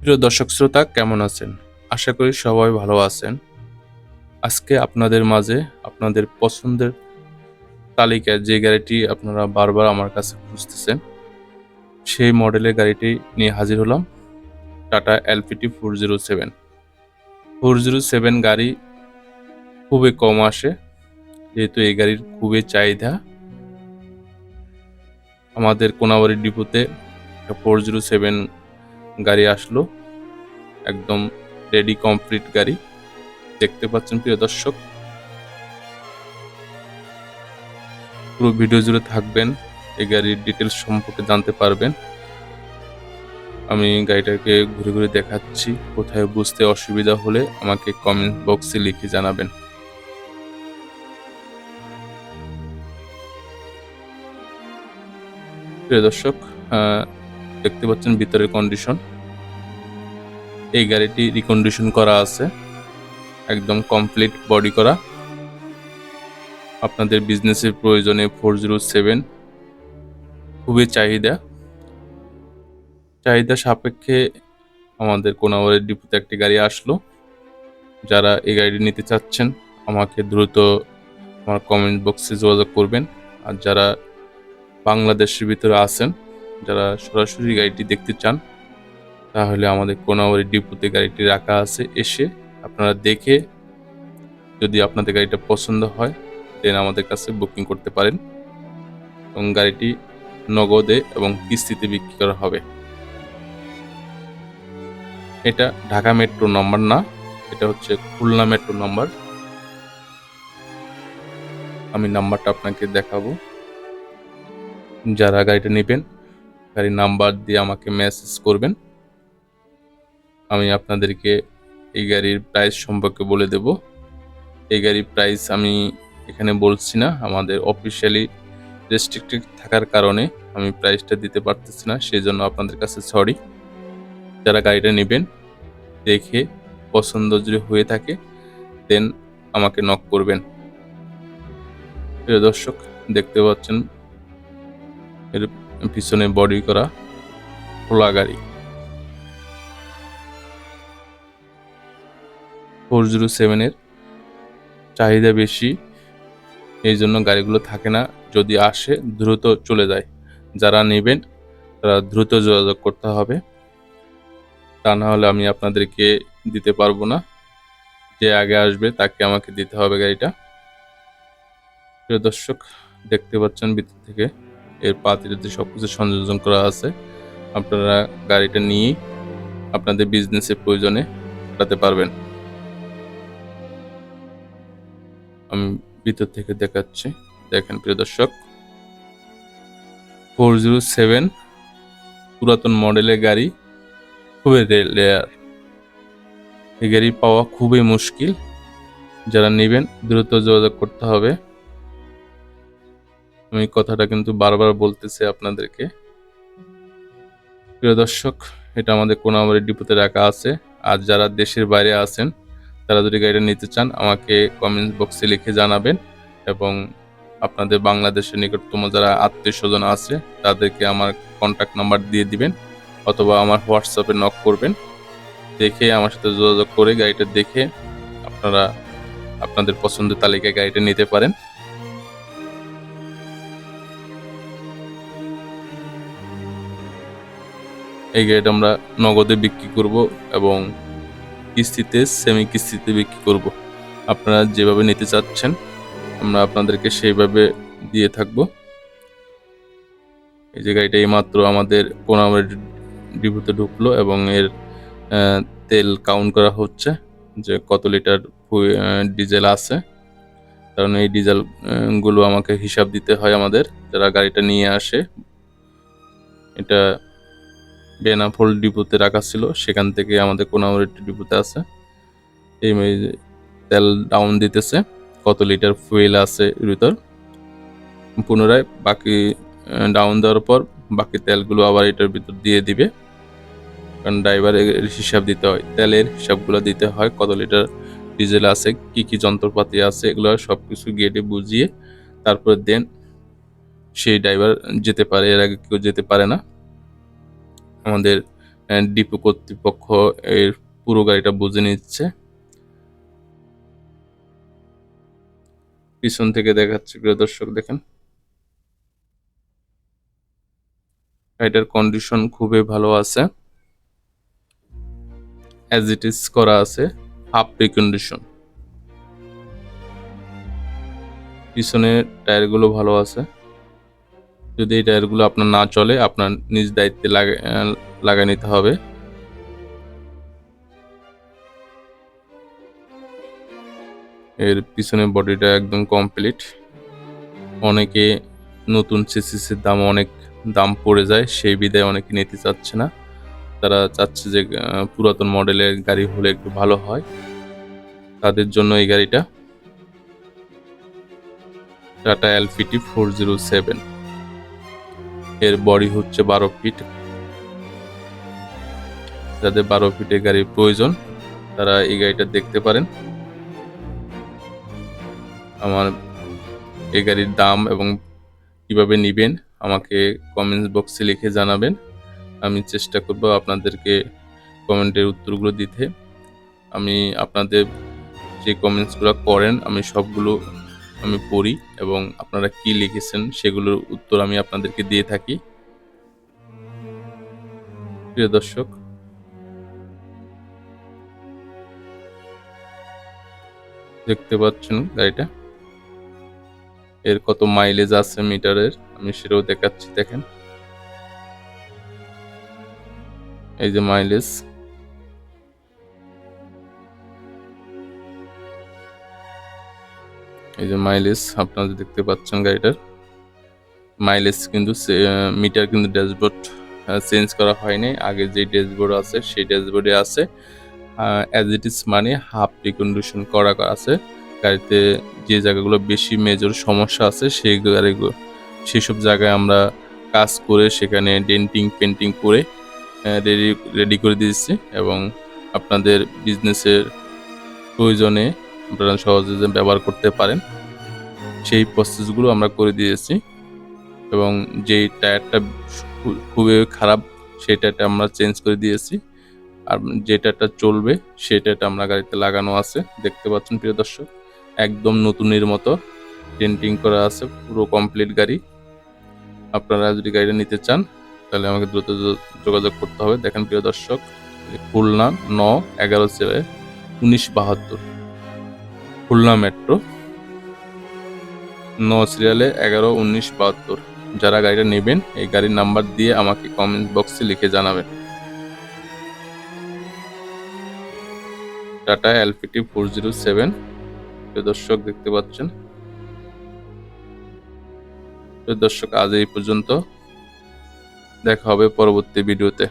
প্রিয় দর্শক শ্রোতা, কেমন আছেন? আশা করি সবাই ভালো আছেন। আজকে আপনাদের মাঝে আপনাদের পছন্দের তালিকায় যে গাড়িটি আপনারা বারবার আমার কাছে খুঁজতেছেন, সেই মডেলের গাড়িটি নিয়ে হাজির হলাম Tata LPT four zero seven. Four zero seven গাড়ি খুবই কম আসে, যেহেতু এই গাড়ির খুবই চাহিদা। আমাদের কোনাবাড়ি ডিপোতে ফোর জিরো সেভেন গাড়ি আসলো। একদম রেডি কমপ্লিট গাড়ি। দেখতে পাচ্ছেন প্রিয় দর্শক। পুরো ভিডিও জুড়ে থাকবেন, এই গাড়ির ডিটেলস সম্পর্কে জানতে পারবেন। আমি গাড়িটাকে ঘুরে ঘুরে দেখাচ্ছি। কোথায় বুঝতে অসুবিধা হলে আমাকে কমেন্ট বক্সে লিখে জানাবেন। প্রিয় দর্শক দেখতে পাচ্ছেন ভিতরের কন্ডিশন এই গাড়িটি রিকন্ডিশন করা আছে। একদম কমপ্লিট বডি করা। আপনাদের বিজনেসের প্রয়োজনে ফোর জিরো সেভেন খুবই চাহিদা। চাহিদা সাপেক্ষে আমাদের কোনাবাড়ির ডিপোতে একটি গাড়ি আসলো। যারা এই গাড়িটি নিতে চাচ্ছেন, আমাকে দ্রুত আমার কমেন্ট বক্সে যোগাযোগ করবেন। আর যারা বাংলাদেশের ভিতরে আছেন যারা সরাসরি গাড়িটি দেখতে চান, তাহলে আমাদের কোনাবাড়ি ডিপোতে গাড়িটি রাখা আছে। এসে আপনারা দেখে যদি আপনাদের গাড়িটা পছন্দ হয় দেন আমাদের কাছে বুকিং করতে পারেন এবং গাড়িটি নগদে এবং কিস্তিতে বিক্রি করা হবে। এটা ঢাকা মেট্রো নাম্বার না, এটা হচ্ছে খুলনা মেট্রো নম্বর। আমি নাম্বারটা আপনাকে দেখাবো। যারা গাড়িটা নেবেন গাড়ির নাম্বার দিয়ে আমাকে মেসেজ করবেন। আমি আপনাদেরকে এই গাড়ির প্রাইস সম্পর্কে বলে দেব। এই গাড়ির প্রাইস আমি এখানে বলছি না, আমাদের অফিসিয়ালি রেস্ট্রিক্টেড থাকার কারণে আমি প্রাইসটা দিতে পারতেছি না সেই জন্য আপনাদের কাছে সরি যারা গাড়িটা নেবেন, দেখে পছন্দ যদি হয়ে থাকে দেন আমাকে নক করবেন। প্রিয় দর্শক, দেখতে পাচ্ছেন? এর পিছনে বডি করা খোলা গাড়ি। ফোর জিরো সেভেনের চাহিদা বেশি, এই জন্য গাড়িগুলো থাকে না। যদি আসে, দ্রুত চলে যায়। যারা নেবেন, তারা দ্রুত যোগাযোগ করতে হবে। তা না হলে আমি আপনাদেরকে দিতে পারব না। যে আগে আসবে, তাকে আমাকে দিতে হবে গাড়িটা। প্রিয় দর্শক, দেখতে পাচ্ছেন ভিতর থেকে। এর পাতিতে সব কিছু সংযোজন করা আছে, আপনারা গাড়িটা নিয়ে আপনাদের বিজনেসের প্রয়োজনে কাটাতে পারবেন। আমি ভিতর থেকে দেখাচ্ছি। দেখেন প্রিয় দর্শক ফোর জিরো সেভেন পুরাতন মডেলের গাড়ি খুবই রেয়ার এই গাড়ি পাওয়া খুবই মুশকিল। যারা নেবেন, দ্রুত যোগাযোগ করতে হবে। আমি কথাটা কিন্তু বারবার বলতেছি আপনাদেরকে। প্রিয় দর্শক, এটা আমাদের কোনাবাড়ি ডিপোতে রাখা আছে। আর যারা দেশের বাইরে আছেন, তারা যদি গাড়িটা নিতে চান, আমাকে কমেন্ট বক্সে লিখে জানাবেন এবং আপনাদের বাংলাদেশের নিকটতম যারা আত্মীয় স্বজন আছে, তাদেরকে আমার কন্ট্যাক্ট নাম্বার দিয়ে দিবেন অথবা আমার হোয়াটসঅ্যাপে নক করবেন। দেখে আমার সাথে যোগাযোগ করে গাড়িটা দেখে আপনারা আপনাদের পছন্দের তালিকায় গাড়িটা নিতে পারেন। এই গাড়িটা আমরা নগদে বিক্রি করব এবং কিস্তিতে সেমি কিস্তিতে বিক্রি করব। আপনারা যেভাবে নিতে চাচ্ছেন, আমরা আপনাদেরকে সেইভাবে দিয়ে থাকব। এই যে গাড়িটা এইমাত্র আমাদের কোনামের ডিপুতে ঢুকলো এবং এর তেল কাউন্ট করা হচ্ছে যে কত লিটার ডিজেল আছে। কারণ এই ডিজেলগুলো আমাকে হিসাব দিতে হয় আমাদের, যারা গাড়িটা নিয়ে আসে। এটা বেনাফোল ডিপোতে রাখা ছিল, সেখান থেকে আমাদের কোনামুর একটি ডিপোতে আছে। এই তেল ডাউন দিতেছে, কত লিটার ফুয়েল আছে ভিতর। পুনরায় বাকি ডাউন দেওয়ার পর বাকি তেলগুলো আবার এটার ভিতর দিয়ে দিবে। কারণ ড্রাইভারের হিসাব দিতে হয়, তেলের হিসাবগুলো দিতে হয়, কত লিটার ডিজেল আছে, কি কি যন্ত্রপাতি আছে, এগুলো সব কিছু গেটে বুঝিয়ে তারপর দেন সেই ড্রাইভার যেতে পারে, এর আগে কেউ যেতে পারে না। আমাদের ডিপো কর্তৃপক্ষ এর পুরো গাড়িটা বুঝে নিচ্ছে। পিছন থেকে দেখাচ্ছি, প্রিয় দর্শক, দেখেন। গাড়িটার কন্ডিশন খুবই ভালো আছে। অ্যাজ ইট ইজ করা আছে হাফ রিকন্ডিশন পিছনের টায়ারগুলো ভালো আছে। যদি এই টায়ারগুলো আপনার না চলে, আপনার নিজ দায়িত্বে লাগে লাগাই নিতে হবে। এর পিছনের বডিটা একদম কমপ্লিট অনেকে নতুন সিসিসির দাম অনেক দাম পড়ে যায়, সেই বিদায় অনেকে নিতে চাচ্ছে না। তারা চাচ্ছে যে পুরাতন মডেলের গাড়ি হলে একটু ভালো হয়। তাদের জন্য এই গাড়িটা। Tata LPT four zero seven এর বডি হচ্ছে বারো ফিট। যাদের বারো ফিটের গাড়ির প্রয়োজন, তারা এই গাড়িটা দেখতে পারেন। আমার এই গাড়ির দাম এবং কীভাবে নেবেন, আমাকে কমেন্টস বক্সে লিখে জানাবেন। আমি চেষ্টা করব আপনাদেরকে কমেন্টের উত্তরগুলো দিতে। আমি আপনাদের যে কমেন্টসগুলো করেন, আমি সবগুলো আমি পড়ি এবং আপনারা কি লিখেছেন সেগুলোর উত্তর আমি আপনাদেরকে দিয়ে থাকি। প্রিয় দর্শক, দেখতে পাচ্ছেন গাড়িটা? এর কত মাইলেজ আছে মিটারের? আমি সেটাও দেখাচ্ছি, দেখেন। এই যে মাইলেজ এই যে মাইলেজ আপনারা দেখতে পাচ্ছেন গাড়িটার মাইলেজ কিন্তু মিটার কিন্তু ড্যাশবোর্ড চেঞ্জ করা হয়নি। আগে যে ড্যাশবোর্ড আছে, সেই ড্যাশবোর্ডে আছে। অ্যাজ ইট ইজ মানে হাফ রিকন্ডিশন করা আছে। গাড়িতে যে জায়গাগুলো বেশি মেজর সমস্যা আছে, সেই গাড়িগুলো সেসব জায়গায় আমরা কাজ করে সেখানে ডেন্টিং পেন্টিং করে রেডি রেডি করে দিয়েছি। এবং আপনাদের বিজনেসের প্রয়োজনে আপনারা সহজে ব্যবহার করতে পারেন, সেই প্রসেসগুলো আমরা করে দিয়েছি। এবং যেই টায়ারটা খুবই খারাপ, সেই টায়ারটা আমরা চেঞ্জ করে দিয়েছি। আর যে টায়ারটা চলবে, সেই টায়ারটা আমরা গাড়িতে লাগানো আছে। দেখতে পাচ্ছেন, প্রিয় দর্শক, একদম নতুনের মতো পেন্টিং করা আছে, পুরো কমপ্লিট গাড়ি। আপনারা যদি গাড়িটা নিতে চান, তাহলে আমাকে দ্রুত যোগাযোগ করতে হবে। দেখেন, প্রিয় দর্শক খুলনা ন এগারো চেয়ে উনিশ বাহাত্তর। খুলনা মেট্রো। ন সিরিয়ালে এগারো, উনিশ, বাহাত্তর। যারা গাড়িটা নেবেন, এই গাড়ির নাম্বার দিয়ে আমাকে কমেন্ট বক্সে লিখে জানাবেন। Tata LPT four zero seven দর্শক, দেখতে পাচ্ছেন? দর্শক, আজ এই পর্যন্ত। দেখা হবে পরবর্তী ভিডিওতে